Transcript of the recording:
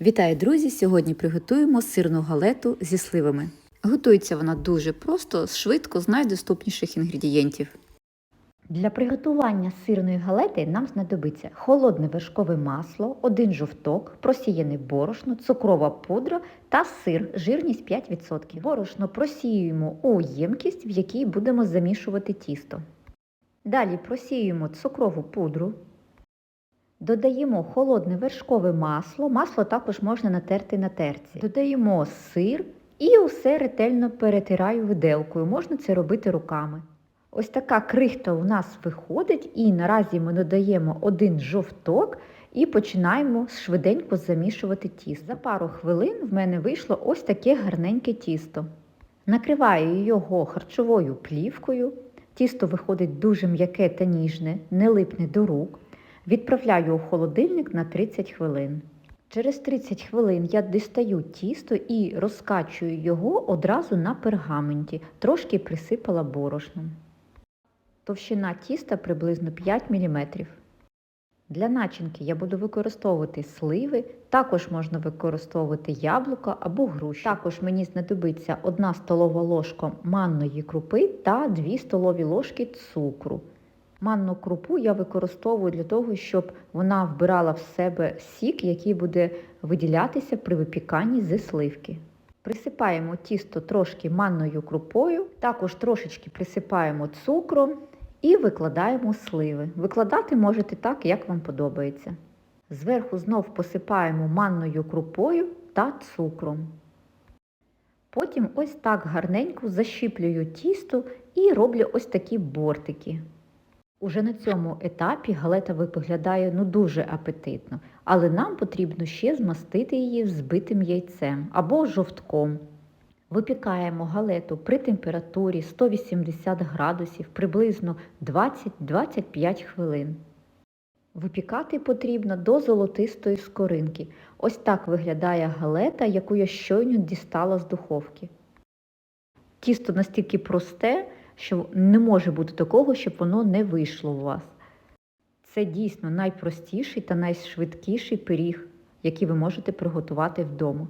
Вітаю, друзі! Сьогодні приготуємо сирну галету зі сливами. Готується вона дуже просто, швидко, з найдоступніших інгредієнтів. Для приготування сирної галети нам знадобиться холодне вершкове масло, один жовток, просіяне борошно, цукрова пудра та сир, жирність 5%. Борошно просіюємо у ємкість, в якій будемо замішувати тісто. Далі просіюємо цукрову пудру. Додаємо холодне вершкове масло, масло також можна натерти на терці. Додаємо сир і усе ретельно перетираю виделкою. Можна це робити руками. Ось така крихта у нас виходить, і наразі ми додаємо один жовток і починаємо швиденько замішувати тісто. За пару хвилин в мене вийшло ось таке гарненьке тісто. Накриваю його харчовою плівкою. Тісто виходить дуже м'яке та ніжне, не липне до рук. Відправляю у холодильник на 30 хвилин. Через 30 хвилин я дістаю тісто і розкачую його одразу на пергаменті, трошки присипала борошном. Товщина тіста приблизно 5 мм. Для начинки я буду використовувати сливи, також можна використовувати яблука або груші. Також мені знадобиться 1 столова ложка манної крупи та 2 столові ложки цукру. Манну крупу я використовую для того, щоб вона вбирала в себе сік, який буде виділятися при випіканні зі сливки. Присипаємо тісто трошки манною крупою, також трошечки присипаємо цукром і викладаємо сливи. Викладати можете так, як вам подобається. Зверху знов посипаємо манною крупою та цукром. Потім ось так гарненько защіплюю тісто і роблю ось такі бортики. Уже на цьому етапі галета виглядає ну дуже апетитно, але нам потрібно ще змастити її збитим яйцем або жовтком. Випікаємо галету при температурі 180 градусів приблизно 20-25 хвилин. Випікати потрібно до золотистої скоринки. Ось так виглядає галета, яку я щойно дістала з духовки. Тісто настільки просте, що не може бути такого, щоб воно не вийшло у вас. Це дійсно найпростіший та найшвидкіший пиріг, який ви можете приготувати вдома.